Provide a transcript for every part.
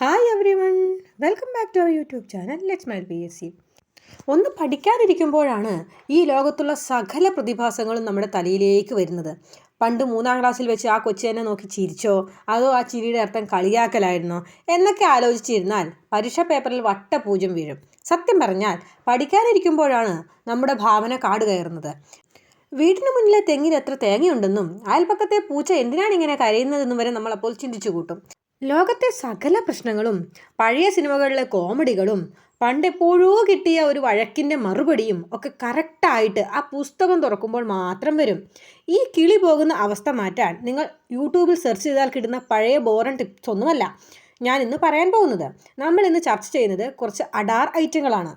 Hi everyone welcome back to our YouTube channel let's my B S C ഒന്ന് പഠിക്കാതിരിക്കുമ്പോഴാണ് ഈ ലോകത്തുള്ള സകല പ്രതിഭാസങ്ങളും നമ്മുടെ തലയിലേക്ക് വരുന്നത്. പണ്ട് മൂന്നാം ക്ലാസ്സിൽ വെച്ച് ആ കൊച്ചിനെ നോക്കി ചിരിച്ചോ അതോ ആ ചിരിയുടെ അർത്ഥം കളിയാക്കലായിരുന്നോ എന്നൊക്കെ ആലോചിച്ചിരുന്നാൽ പരീക്ഷാ പേപ്പറിൽ വട്ടപൂജ്യം വീഴും. സത്യം പറഞ്ഞാൽ പഠിക്കാനിരിക്കുമ്പോഴാണ് നമ്മുടെ ഭാവന കാട് കയറുന്നത്. വീടിന് മുന്നിലെ തെങ്ങിൽ എത്ര തേങ്ങയുണ്ടെന്നും അയൽപ്പക്കത്തെ പൂച്ച എന്തിനാണ് ഇങ്ങനെ കരയുന്നതെന്നും വരെ നമ്മൾ അപ്പോൾ ചിന്തിച്ചു കൂട്ടും. ലോകത്തെ സകല പ്രശ്നങ്ങളും പഴയ സിനിമകളിലെ കോമഡികളും പണ്ടെപ്പോഴോ കിട്ടിയ ഒരു വഴക്കിന്റെ മറുപടിയും ഒക്കെ കറക്റ്റായിട്ട് ആ പുസ്തകം തുറക്കുമ്പോൾ മാത്രം വരും. ഈ കിളി പോകുന്ന അവസ്ഥ മാറ്റാൻ നിങ്ങൾ യൂട്യൂബിൽ സെർച്ച് ചെയ്താൽ കിട്ടുന്ന പഴയ ബോറൻ ടിപ്സ് ഒന്നുമല്ല. ഞാൻ ഇന്ന് പറയാൻ പോകുന്നത് നമ്മൾ ഇന്ന് ചർച്ച ചെയ്യുന്നത് കുറച്ച് അഡാർ ഐറ്റങ്ങളാണ്.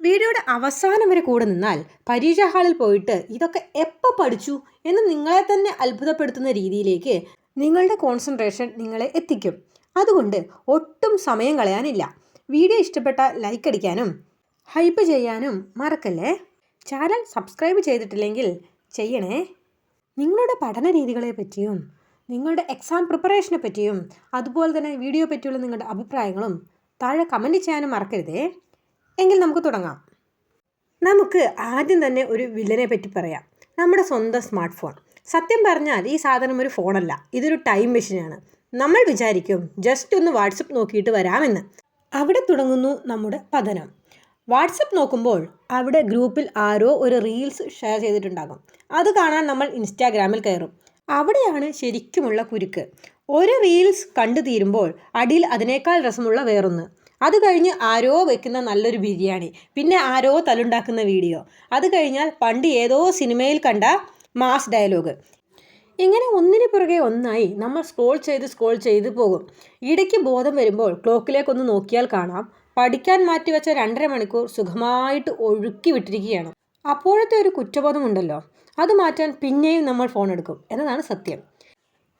വീഡിയോയുടെ അവസാനം വരെ കൂടെ നിന്നാൽ പരീക്ഷാ ഹാളിൽ പോയിട്ട് ഇതൊക്കെ എപ്പോൾ പഠിച്ചു എന്ന് നിങ്ങളെ തന്നെ അത്ഭുതപ്പെടുത്തുന്ന രീതിയിലേക്ക് നിങ്ങളുടെ കോൺസെൻട്രേഷൻ നിങ്ങളെ എത്തിക്കും. അതുകൊണ്ട് ഒട്ടും സമയം കളയാനില്ല. വീഡിയോ ഇഷ്ടപ്പെട്ട ലൈക്ക് അടിക്കാനും ഹൈപ്പ് ചെയ്യാനും മറക്കല്ലേ? ചാനൽ സബ്സ്ക്രൈബ് ചെയ്തിട്ടില്ലെങ്കിൽ ചെയ്യണേ. നിങ്ങളുടെ പഠന രീതികളെ പറ്റിയും നിങ്ങളുടെ എക്സാം പ്രിപ്പറേഷനെ പറ്റിയും അതുപോലെ തന്നെ വീഡിയോ പറ്റിയുള്ള നിങ്ങളുടെ അഭിപ്രായങ്ങളും താഴെ കമന്റ് ചെയ്യാനും മറക്കരുതേ. എങ്കിൽ നമുക്ക് തുടങ്ങാം. നമുക്ക് ആദ്യം തന്നെ ഒരു വില്ലനെ പറ്റി പറയാം. നമ്മുടെ സ്വന്തം സ്മാർട്ട് ഫോൺ സത്യം പറഞ്ഞാൽ ഈ സാധനം ഒരു ഫോണല്ല. ഇതൊരു ടൈം മെഷീനാണ്. നമ്മൾ വിചാരിക്കും ജസ്റ്റ് ഒന്ന് വാട്സപ്പ് നോക്കിയിട്ട് വരാമെന്ന്. അവിടെ തുടങ്ങുന്നു നമ്മുടെ പതനം. വാട്സപ്പ് നോക്കുമ്പോൾ അവിടെ ഗ്രൂപ്പിൽ ആരോ ഒരു റീൽസ് ഷെയർ ചെയ്തിട്ടുണ്ടാകും. അത് കാണാൻ നമ്മൾ ഇൻസ്റ്റാഗ്രാമിൽ കയറും. അവിടെയാണ് ശരിക്കുമുള്ള കുരുക്ക്. ഒരു റീൽസ് കണ്ടു തീരുമ്പോൾ അടിയിൽ അതിനേക്കാൾ രസമുള്ള വേറൊന്ന്. അത് കഴിഞ്ഞ് ആരോ വെക്കുന്ന നല്ലൊരു ബിരിയാണി. പിന്നെ ആരോ തലുണ്ടാക്കുന്ന വീഡിയോ. അത് കഴിഞ്ഞാൽ പണ്ട് ഏതോ സിനിമയിൽ കണ്ട മാസ് ഡയലോഗ്. ഇങ്ങനെ ഒന്നിനു പുറകെ ഒന്നായി നമ്മൾ സ്ക്രോൾ ചെയ്ത് സ്ക്രോൾ ചെയ്ത് പോകും. ഇടയ്ക്ക് ബോധം വരുമ്പോൾ ക്ലോക്കിലേക്കൊന്ന് നോക്കിയാൽ കാണാം. പഠിക്കാൻ മാറ്റിവെച്ച രണ്ടര മണിക്കൂർ സുഖമായിട്ട് ഒഴുക്കി വിട്ടിരിക്കുകയാണ്. അപ്പോഴത്തെ ഒരു കുറ്റബോധമുണ്ടല്ലോ. അത് മാറ്റാൻ പിന്നെയും നമ്മൾ ഫോൺ എടുക്കും. എന്നതാണ് സത്യം.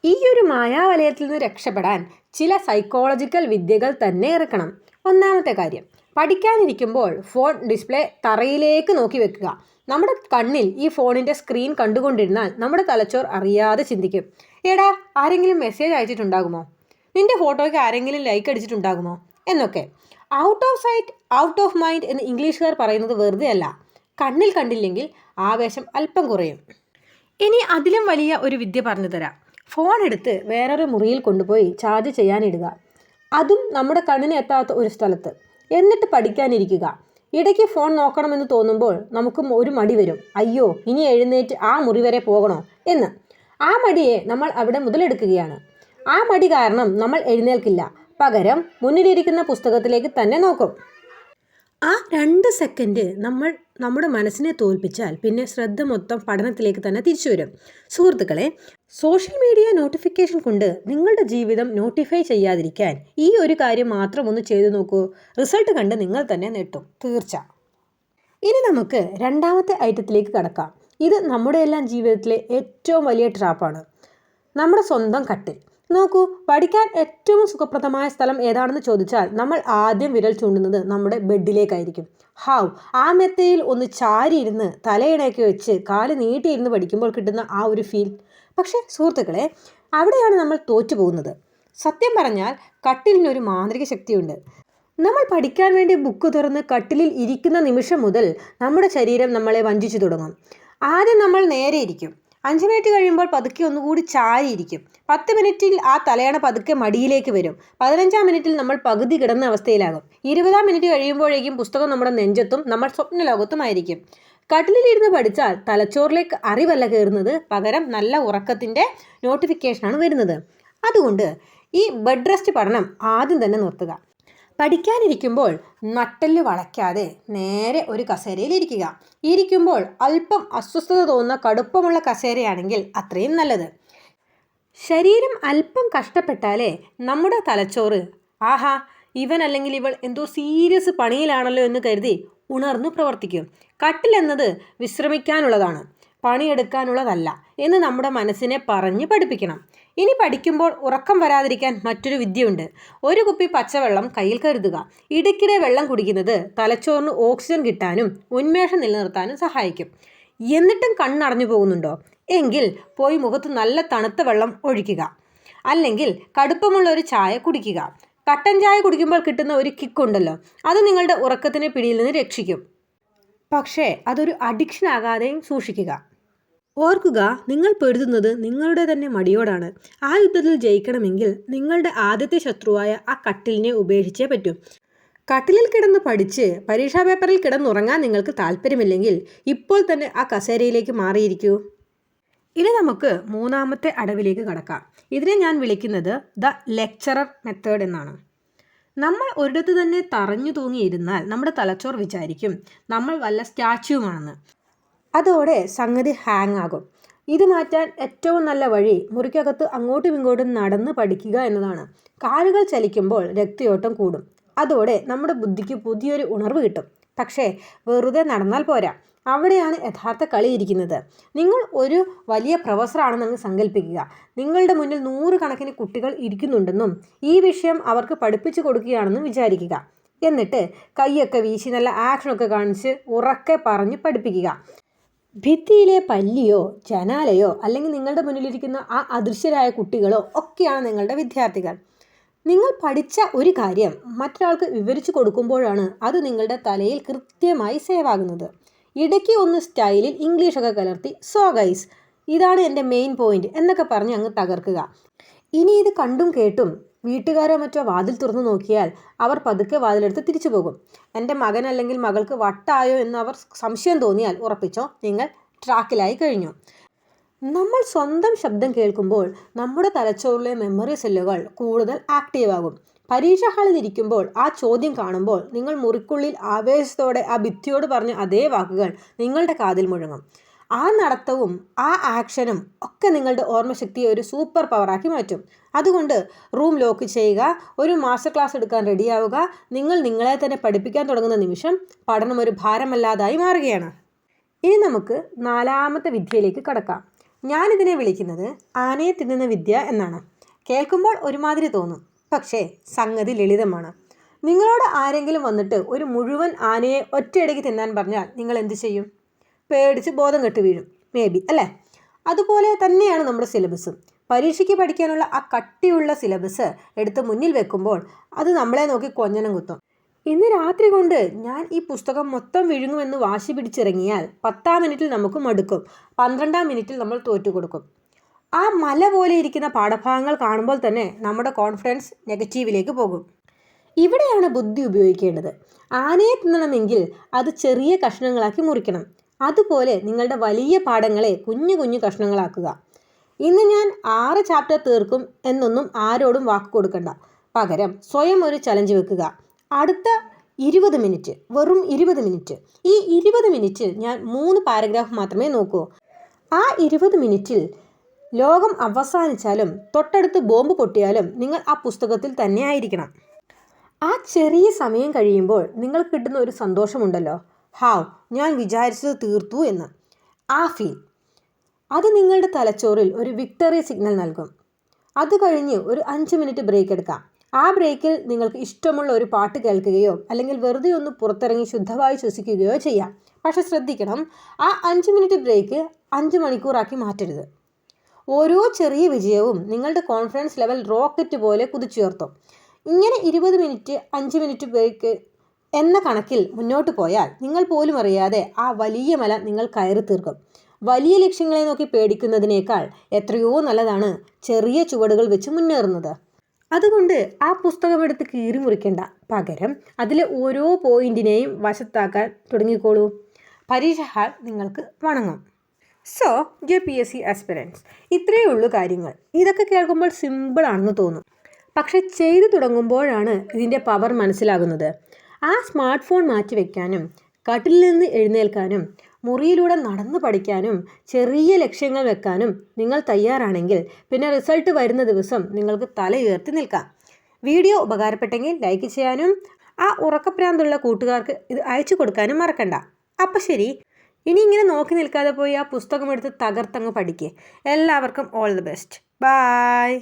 ഈ ഒരു മായാവലയത്തിൽ നിന്ന് രക്ഷപ്പെടാൻ ചില സൈക്കോളജിക്കൽ വിദ്യകൾ തന്നെ ഇറക്കണം. ഒന്നാമത്തെ കാര്യം പഠിക്കാനിരിക്കുമ്പോൾ ഫോൺ ഡിസ്പ്ലേ തറയിലേക്ക് നോക്കി വെക്കുക. നമ്മുടെ കണ്ണിൽ ഈ ഫോണിന്റെ സ്ക്രീൻ കണ്ടുകൊണ്ടിരുന്നാൽ നമ്മുടെ തലച്ചോർ അറിയാതെ ചിന്തിക്കും. എടാ ആരെങ്കിലും മെസ്സേജ് അയച്ചിട്ടുണ്ടാകുമോ? നിന്റെ ഫോട്ടോയ്ക്ക് ആരെങ്കിലും ലൈക്ക് അടിച്ചിട്ടുണ്ടാകുമോ? എന്നൊക്കെ. Out of sight out of mind എന്ന് ഇംഗ്ലീഷുകാർ പറയുന്നത് വെറുതെ അല്ല കണ്ണിൽ കണ്ടില്ലെങ്കിൽ ആവേശം അല്പം കുറയും. ഇനി അതിലും വലിയ ഒരു വിദ്യ പറഞ്ഞു തരാം ഫോൺ എടുത്ത് വേറൊരു മുറിയിൽ കൊണ്ടുപോയി ചാർജ് ചെയ്യാനിടുക. അതും നമ്മുടെ കണ്ണിന് എത്താത്ത ഒരു സ്ഥലത്ത്. എന്നിട്ട് പഠിക്കാനിരിക്കുക. ഇടയ്ക്ക് ഫോൺ നോക്കണമെന്ന് തോന്നുമ്പോൾ നമുക്ക് ഒരു മടി വരും. അയ്യോ ഇനി എഴുന്നേറ്റ് ആ മുറി വരെ പോകണോ? എന്ന്. ആ മടിയെ നമ്മൾ അവിടെ മുതലെടുക്കുകയാണ്. ആ മടി കാരണം നമ്മൾ എഴുന്നേൽക്കില്ല. പകരം മുന്നിലിരിക്കുന്ന പുസ്തകത്തിലേക്ക് തന്നെ നോക്കും. ആ രണ്ട് സെക്കൻഡ് നമ്മൾ നമ്മുടെ മനസ്സിനെ തോൽപ്പിച്ചാൽ പിന്നെ ശ്രദ്ധ മൊത്തം പഠനത്തിലേക്ക് തന്നെ തിരിച്ചു വരും. സുഹൃത്തുക്കളെ സോഷ്യൽ മീഡിയ നോട്ടിഫിക്കേഷൻ കൊണ്ട് നിങ്ങളുടെ ജീവിതം നോട്ടിഫൈ ചെയ്യാതിരിക്കാൻ ഈ ഒരു കാര്യം മാത്രം ഒന്ന് ചെയ്തു നോക്കൂ. റിസൾട്ട് കണ്ട് നിങ്ങൾ തന്നെ നെട്ടും തീർച്ച. ഇനി നമുക്ക് രണ്ടാമത്തെ ഐറ്റത്തിലേക്ക് കടക്കാം. ഇത് നമ്മുടെ എല്ലാം ജീവിതത്തിലെ ഏറ്റവും വലിയ ട്രാപ്പാണ് നമ്മുടെ സ്വന്തം കട്ടിൽ. നോക്കൂ പഠിക്കാൻ ഏറ്റവും സുഖപ്രദമായ സ്ഥലം ഏതാണെന്ന് ചോദിച്ചാൽ നമ്മൾ ആദ്യം വിരൽ ചൂണ്ടുന്നത് നമ്മുടെ ബെഡിലേക്കായിരിക്കും. ഹൗ ആ മെത്തയിൽ ഒന്ന് ചാരിയിരുന്ന് തലയിണയൊക്കെ വെച്ച് കാൽ നീട്ടിയിരുന്ന് പഠിക്കുമ്പോൾ കിട്ടുന്ന ആ ഒരു ഫീൽ. പക്ഷേ സുഹൃത്തുക്കളെ അവിടെയാണ് നമ്മൾ തോറ്റു പോകുന്നത്. സത്യം പറഞ്ഞാൽ കട്ടിലിനൊരു മാന്ത്രിക ശക്തിയുണ്ട്. നമ്മൾ പഠിക്കാൻ വേണ്ടി ബുക്ക് തുറന്ന് കട്ടിലിൽ ഇരിക്കുന്ന നിമിഷം മുതൽ നമ്മുടെ ശരീരം നമ്മളെ വഞ്ചിച്ചു തുടങ്ങും. ആദ്യം നമ്മൾ നേരെ ഇരിക്കും. അഞ്ച് മിനിറ്റ് കഴിയുമ്പോൾ പതുക്കെ ഒന്നുകൂടി ചാരിയിരിക്കും. പത്ത് മിനിറ്റിൽ ആ തലയണ പതുക്കെ മടിയിലേക്ക് വരും. പതിനഞ്ചാം മിനിറ്റിൽ നമ്മൾ പകുതി കിടന്ന അവസ്ഥയിലാകും. ഇരുപതാം മിനിറ്റ് കഴിയുമ്പോഴേക്കും പുസ്തകം നമ്മുടെ നെഞ്ചത്തും നമ്മൾ സ്വപ്ന ലോകത്തുമായിരിക്കും കട്ടിലിരുന്ന് പഠിച്ചാൽ തലച്ചോറിലേക്ക് അറിവല്ല കയറുന്നത് പകരം നല്ല ഉറക്കത്തിന്റെ നോട്ടിഫിക്കേഷനാണ് വരുന്നത്. അതുകൊണ്ട് ഈ ബെഡ് റെസ്റ്റ് പഠനം ആദ്യം തന്നെ നിർത്തുക. പഠിക്കാനിരിക്കുമ്പോൾ നട്ടൽ വളയ്ക്കാതെ നേരെ ഒരു കസേരയിൽ ഇരിക്കുക. ഇരിക്കുമ്പോൾ അല്പം അസ്വസ്ഥത തോന്നുന്ന കടുപ്പമുള്ള കസേരയാണെങ്കിൽ അത്രയും നല്ലത്. ശരീരം അല്പം കഷ്ടപ്പെട്ടാലേ നമ്മുടെ തലച്ചോറ് ആഹാ ഇവൻ അല്ലെങ്കിൽ ഇവൾ എന്തോ സീരിയസ് പണിയിലാണല്ലോ എന്ന് കരുതി ഉണർന്നു പ്രവർത്തിക്കും. കട്ടിലെന്നത് വിശ്രമിക്കാനുള്ളതാണ്. പണിയെടുക്കാനുള്ളതല്ല എന്ന് നമ്മുടെ മനസ്സിനെ പറഞ്ഞ് പഠിപ്പിക്കണം. ഇനി പഠിക്കുമ്പോൾ ഉറക്കം വരാതിരിക്കാൻ മറ്റൊരു വിദ്യയുണ്ട്. ഒരു കുപ്പി പച്ചവെള്ളം കയ്യിൽ കരുതുക. ഇടയ്ക്കിടെ വെള്ളം കുടിക്കുന്നത് തലച്ചോറിന് ഓക്സിജൻ കിട്ടാനും ഉന്മേഷം നിലനിർത്താനും സഹായിക്കും. എന്നിട്ടും കണ്ണടഞ്ഞു പോകുന്നുണ്ടോ? എങ്കിൽ പോയി മുഖത്ത് നല്ല തണുത്ത വെള്ളം ഒഴിക്കുക. അല്ലെങ്കിൽ കടുപ്പമുള്ള ഒരു ചായ കുടിക്കുക. കട്ടൻ ചായ കുടിക്കുമ്പോൾ കിട്ടുന്ന ഒരു കിക്കുണ്ടല്ലോ അത് നിങ്ങളുടെ ഉറക്കത്തിന് പിടിയിൽ നിന്ന് രക്ഷിക്കും. പക്ഷേ അതൊരു അഡിക്ഷൻ ആകാതെയും സൂക്ഷിക്കുക. ഓർക്കുക നിങ്ങൾ പൊരുതുന്നത് നിങ്ങളുടെ തന്നെ മടിയോടാണ്. ആ യുദ്ധത്തിൽ ജയിക്കണമെങ്കിൽ നിങ്ങളുടെ ആദ്യത്തെ ശത്രുവായ ആ കട്ടിലിനെ ഉപേക്ഷിച്ചേ പറ്റൂ. കട്ടിലിൽ കിടന്ന് പഠിച്ച് പരീക്ഷാ പേപ്പറിൽ കിടന്നുറങ്ങാൻ നിങ്ങൾക്ക് താല്പര്യമില്ലെങ്കിൽ ഇപ്പോൾ തന്നെ ആ കസേരയിലേക്ക് മാറിയിരിക്കൂ. ഇനി നമുക്ക് മൂന്നാമത്തെ അടവിലേക്ക് കടക്കാം. ഇതിനെ ഞാൻ വിളിക്കുന്നത് ദ ലെക്ചറർ മെത്തേഡ് എന്നാണ്. നമ്മൾ ഒരിടത്ത് തന്നെ തറഞ്ഞു തൂങ്ങിയിരുന്നാൽ നമ്മുടെ തലച്ചോർ വിചാരിക്കും നമ്മൾ വല്ല സ്റ്റാച്യുവാണെന്ന് അതോടെ സംഗതി ഹാങ് ആകും. ഇത് മാറ്റാൻ ഏറ്റവും നല്ല വഴി മുറിക്കകത്ത് അങ്ങോട്ടും ഇങ്ങോട്ടും നടന്ന് പഠിക്കുക എന്നതാണ്. കാലുകൾ ചലിക്കുമ്പോൾ രക്തയോട്ടം കൂടും. അതോടെ നമ്മുടെ ബുദ്ധിക്ക് പുതിയൊരു ഉണർവ് കിട്ടും. പക്ഷേ വെറുതെ നടന്നാൽ പോരാ. അവിടെയാണ് യഥാർത്ഥ കളി ഇരിക്കുന്നത്. നിങ്ങൾ ഒരു വലിയ പ്രൊഫസറാണെന്ന് സങ്കല്പിക്കുക നിങ്ങളുടെ മുന്നിൽ നൂറുകണക്കിന് കുട്ടികൾ ഇരിക്കുന്നുണ്ടെന്നും ഈ വിഷയം അവർക്ക് പഠിപ്പിച്ചു കൊടുക്കുകയാണെന്നും വിചാരിക്കുക. എന്നിട്ട് കൈയൊക്കെ വീശി നല്ല ആക്ഷനൊക്കെ കാണിച്ച് ഉറക്കെ പറഞ്ഞ് പഠിപ്പിക്കുക. ഭിത്തിയിലെ പല്ലിയോ ചനാലയോ അല്ലെങ്കിൽ നിങ്ങളുടെ മുന്നിലിരിക്കുന്ന ആ അദൃശ്യരായ കുട്ടികളോ ഒക്കെയാണ് നിങ്ങളുടെ വിദ്യാർത്ഥികൾ. നിങ്ങൾ പഠിച്ച ഒരു കാര്യം മറ്റൊരാൾക്ക് വിവരിച്ചു കൊടുക്കുമ്പോഴാണ് അത് നിങ്ങളുടെ തലയിൽ കൃത്യമായി സേവ് ആകുന്നത്. ഇടയ്ക്ക് ഒന്ന് സ്റ്റൈലിൽ ഇംഗ്ലീഷൊക്കെ കലർത്തി സോ ഗൈസ് ഇതാണ് എന്റെ മെയിൻ പോയിന്റ് എന്നൊക്കെ പറഞ്ഞ് അങ്ങ് തകർക്കുക. ഇനി ഇത് കണ്ടും കേട്ടും വീട്ടുകാരോ മറ്റോ വാതിൽ തുറന്നു നോക്കിയാൽ അവർ പതുക്കെ വാതിലെടുത്ത് തിരിച്ചു പോകും. എന്റെ മകൻ അല്ലെങ്കിൽ മകൾക്ക് വട്ടായോ എന്ന് അവർ സംശയം തോന്നിയാൽ ഉറപ്പിച്ചോ നിങ്ങൾ ട്രാക്കിലായി കഴിഞ്ഞു. നമ്മൾ സ്വന്തം ശബ്ദം കേൾക്കുമ്പോൾ നമ്മുടെ തലച്ചോറിലെ മെമ്മറി സെല്ലുകൾ കൂടുതൽ ആക്റ്റീവ് ആകും. പരീക്ഷ ഹാളിൽ ഇരിക്കുമ്പോൾ ആ ചോദ്യം കാണുമ്പോൾ നിങ്ങൾ മുറിക്കുള്ളിൽ ആവേശത്തോടെ ആ ഭിത്തിയോട് പറഞ്ഞ അതേ വാക്കുകൾ നിങ്ങളുടെ കാതിൽ മുഴങ്ങും. ആ നടത്തവും ആ ആക്ഷനും ഒക്കെ നിങ്ങളുടെ ഓർമ്മശക്തിയെ ഒരു സൂപ്പർ പവറാക്കി മാറ്റും. അതുകൊണ്ട് റൂം ലോക്ക് ചെയ്യുക ഒരു മാസ്റ്റർ ക്ലാസ് എടുക്കാൻ റെഡിയാവുക നിങ്ങൾ നിങ്ങളെ തന്നെ പഠിപ്പിക്കാൻ തുടങ്ങുന്ന നിമിഷം പഠനം ഒരു ഭാരമല്ലാതായി മാറുകയാണ്. ഇനി നമുക്ക് നാലാമത്തെ വിദ്യയിലേക്ക് കടക്കാം. ഞാനിതിനെ വിളിക്കുന്നത് ആനയെ തിന്നുന്ന വിദ്യ എന്നാണ്. കേൾക്കുമ്പോൾ ഒരുമാതിരി തോന്നും പക്ഷേ സംഗതി ലളിതമാണ്. നിങ്ങളോട് ആരെങ്കിലും വന്നിട്ട് ഒരു മുഴുവൻ ആനയെ ഒറ്റയടിക്ക് തിന്നാൻ പറഞ്ഞാൽ നിങ്ങൾ എന്ത് ചെയ്യും? പേടിച്ച് ബോധം കെട്ട് വീഴും മേ ബി അല്ലേ? അതുപോലെ തന്നെയാണ് നമ്മുടെ സിലബസും. പരീക്ഷയ്ക്ക് പഠിക്കാനുള്ള ആ കട്ടിയുള്ള സിലബസ് എടുത്ത് മുന്നിൽ വെക്കുമ്പോൾ അത് നമ്മളെ നോക്കി കൊഞ്ഞനം കുത്തും. ഇന്ന് രാത്രി കൊണ്ട് ഞാൻ ഈ പുസ്തകം മൊത്തം വിഴുങ്ങുമെന്ന് വാശി പിടിച്ചിറങ്ങിയാൽ പത്താം മിനിറ്റിൽ നമുക്ക് മടുക്കും പന്ത്രണ്ടാം മിനിറ്റിൽ നമ്മൾ തോറ്റുകൊടുക്കും ആ മല പോലെ ഇരിക്കുന്ന പാഠഭാഗങ്ങൾ കാണുമ്പോൾ തന്നെ നമ്മുടെ കോൺഫിഡൻസ് നെഗറ്റീവിലേക്ക് പോകും. ഇവിടെയാണ് ബുദ്ധി ഉപയോഗിക്കേണ്ടത്. ആനയെ തിന്നണമെങ്കിൽ അത് ചെറിയ കഷ്ണങ്ങളാക്കി മുറിക്കണം. അതുപോലെ നിങ്ങളുടെ വലിയ പാഠങ്ങളെ കുഞ്ഞു കുഞ്ഞു കഷ്ണങ്ങളാക്കുക. ഇന്ന് ഞാൻ ആറ് ചാപ്റ്റർ തീർക്കും എന്നൊന്നും ആരോടും വാക്ക് കൊടുക്കണ്ട. പകരം സ്വയം ഒരു ചലഞ്ച് വെക്കുക. അടുത്ത ഇരുപത് മിനിറ്റ് വെറും ഇരുപത് മിനിറ്റ് ഈ ഇരുപത് മിനിറ്റിൽ ഞാൻ മൂന്ന് പാരഗ്രാഫ് മാത്രമേ നോക്കൂ. ആ ഇരുപത് മിനിറ്റിൽ ലോകം അവസാനിച്ചാലും തൊട്ടടുത്ത് ബോംബ് പൊട്ടിയാലും നിങ്ങൾ ആ പുസ്തകത്തിൽ തന്നെ ആയിരിക്കണം. ആ ചെറിയ സമയം കഴിയുമ്പോൾ നിങ്ങൾ കിട്ടുന്ന ഒരു സന്തോഷമുണ്ടല്ലോ. ഹാവ് ഞാൻ വിചാരിച്ചത് തീർത്തു എന്ന്. ആ ഫീൽ അത് നിങ്ങളുടെ തലച്ചോറിൽ ഒരു വിക്ടറി സിഗ്നൽ നൽകും. അത് കഴിഞ്ഞ് ഒരു അഞ്ച് മിനിറ്റ് ബ്രേക്ക് എടുക്കാം. ആ ബ്രേക്കിൽ നിങ്ങൾക്ക് ഇഷ്ടമുള്ള ഒരു പാട്ട് കേൾക്കുകയോ അല്ലെങ്കിൽ വെറുതെ ഒന്ന് പുറത്തിറങ്ങി ശുദ്ധമായി ശ്വസിക്കുകയോ ചെയ്യാം. പക്ഷെ ശ്രദ്ധിക്കണം ആ അഞ്ച് മിനിറ്റ് ബ്രേക്ക് അഞ്ച് മണിക്കൂറാക്കി മാറ്റരുത്. ഓരോ ചെറിയ വിജയവും നിങ്ങളുടെ കോൺഫിഡൻസ് ലെവൽ റോക്കറ്റ് പോലെ കുതിച്ചുയർത്തും. ഇങ്ങനെ ഇരുപത് മിനിറ്റ് അഞ്ച് മിനിറ്റ് ബ്രേക്ക് എന്ന കണക്കിൽ മുന്നോട്ട് പോയാൽ നിങ്ങൾ പോലും അറിയാതെ ആ വലിയ മല നിങ്ങൾ കയറി തീർക്കും വലിയ ലക്ഷ്യങ്ങളെ നോക്കി പേടിക്കുന്നതിനേക്കാൾ എത്രയോ നല്ലതാണ് ചെറിയ ചുവടുകൾ വെച്ച് മുന്നേറുന്നത്. അതുകൊണ്ട് ആ പുസ്തകം എടുത്ത് കീറി മുറിക്കേണ്ട. പകരം അതിലെ ഓരോ പോയിന്റിനെയും വശത്താക്കാൻ തുടങ്ങിക്കോളൂ. പരീക്ഷ ഹാൾ നിങ്ങൾക്ക് വണങ്ങും. So J P S C aspirants ഇത്രയേ ഉള്ളൂ കാര്യങ്ങൾ. ഇതൊക്കെ കേൾക്കുമ്പോൾ സിമ്പിളാണെന്ന് തോന്നും. പക്ഷെ ചെയ്തു തുടങ്ങുമ്പോഴാണ് ഇതിന്റെ പവർ മനസ്സിലാകുന്നത്. ആ സ്മാർട്ട് ഫോൺ മാറ്റി വയ്ക്കാനും കട്ടിലിൽ നിന്ന് എഴുന്നേൽക്കാനും മുറിയിലൂടെ നടന്നു പഠിക്കാനും ചെറിയ ലക്ഷ്യങ്ങൾ വെക്കാനും നിങ്ങൾ തയ്യാറാണെങ്കിൽ പിന്നെ റിസൾട്ട് വരുന്ന ദിവസം നിങ്ങൾക്ക് തല ഉയർത്തി നിൽക്കാം. വീഡിയോ ഉപകാരപ്പെട്ടെങ്കിൽ ലൈക്ക് ചെയ്യാനും ആ ഉറക്കപ്രാന്തുള്ള കൂട്ടുകാർക്ക് ഇത് അയച്ചു കൊടുക്കാനും മറക്കണ്ട. അപ്പം ശരി. ഇനി ഇങ്ങനെ നോക്കി നിൽക്കാതെ പോയി ആ പുസ്തകം എടുത്ത് തകർത്തങ്ങ് പഠിക്കുക എല്ലാവർക്കും ഓൾ ദി ബെസ്റ്റ് ബായ്